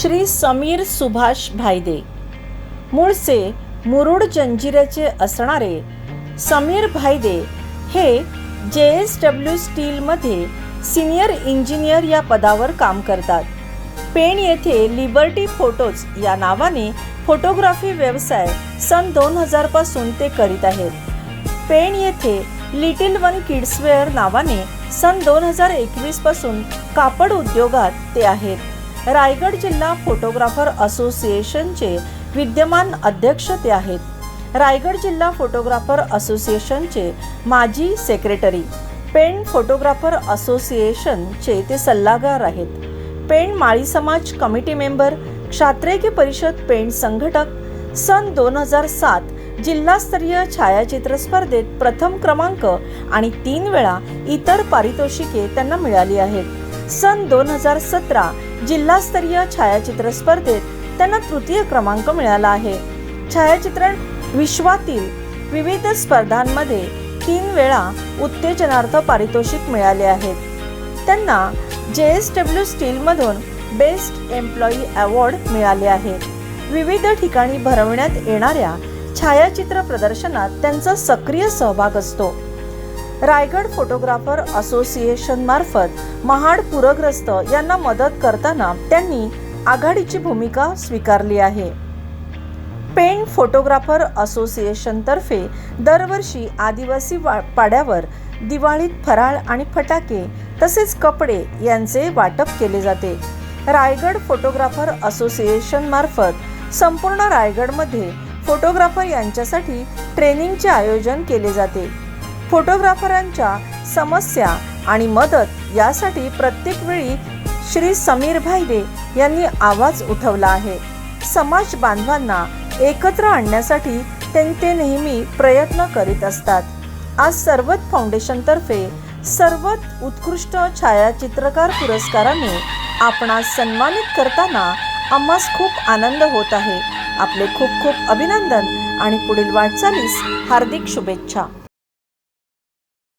श्री समीर सुभाष भायदे मूळचे मुरुड जंजिऱ्याचे असणारे समीर भायदे हे जे एस डब्ल्यू स्टीलमध्ये सिनियर इंजिनियर या पदावर काम करतात. पेण येथे लिबर्टी फोटोज या नावाने फोटोग्राफी व्यवसाय सन दोन हजारपासून ते करीत आहेत. पेण येथे लिटिल वन किड्सवेअर नावाने सन दोन हजार एकवीसपासून कापड उद्योगात ते आहेत. रायगड जिल्हा फोटोग्राफर असोसिएशनचे विद्यमान अध्यक्ष ते आहेत. रायगड जिल्हा फोटोग्राफर असोसिएशनचे माजी सेक्रेटरी पेण फोटोग्राफर असोसिएशनचे ते सल्लागार आहेत. पेण माळी समाज कमिटी मेंबर क्षात्रेकी परिषद पेण संघटक सन दोन हजार सात जिल्हास्तरीय छायाचित्र स्पर्धेत प्रथम क्रमांक आणि तीन वेळा इतर पारितोषिके त्यांना मिळाली आहेत. सन दोन हजार सतरा जिल्हास्तरीय छायाचित्र स्पर्धेत त्यांना तृतीय क्रमांक मिळाला आहे. छायाचित्रण विश्वातील विविध स्पर्धांमध्ये तीन वेळा उत्तेजनार्थ पारितोषिक मिळाले आहेत. त्यांना जे एस डब्ल्यू स्टीलमधून बेस्ट एम्प्लॉई अवॉर्ड मिळाले आहे. विविध ठिकाणी भरवण्यात येणाऱ्या छायाचित्र प्रदर्शनात त्यांचा सक्रिय सहभाग असतो. रायगड फोटोग्राफर असोसिएशन मार्फत महाड पूरग्रस्त यांना मदत करताना त्यांनी आघाडीची भूमिका स्वीकारली आहे. पेंट फोटोग्राफर असोसिएशनतर्फे दरवर्षी आदिवासी वा पाड्यावर दिवाळीत फराळ आणि फटाके तसेच कपडे यांचे वाटप केले जाते. रायगड फोटोग्राफर असोसिएशन मार्फत संपूर्ण रायगडमध्ये फोटोग्राफर यांच्यासाठी ट्रेनिंगचे आयोजन केले जाते. फोटोग्राफरांच्या समस्या आणि मदत यासाठी प्रत्येक वेळी श्री समीर भाईदे यांनी आवाज उठवला आहे. समाज बांधवांना एकत्र आणण्यासाठी ते नेहमी प्रयत्न करीत असतात. आज सर्वत फाउंडेशनतर्फे सर्वात उत्कृष्ट छायाचित्रकार पुरस्काराने आपणास सन्मानित करताना आम्हास खूप आनंद होत आहे. आपले खूप खूप अभिनंदन आणि पुढील वाटचालीस हार्दिक शुभेच्छा.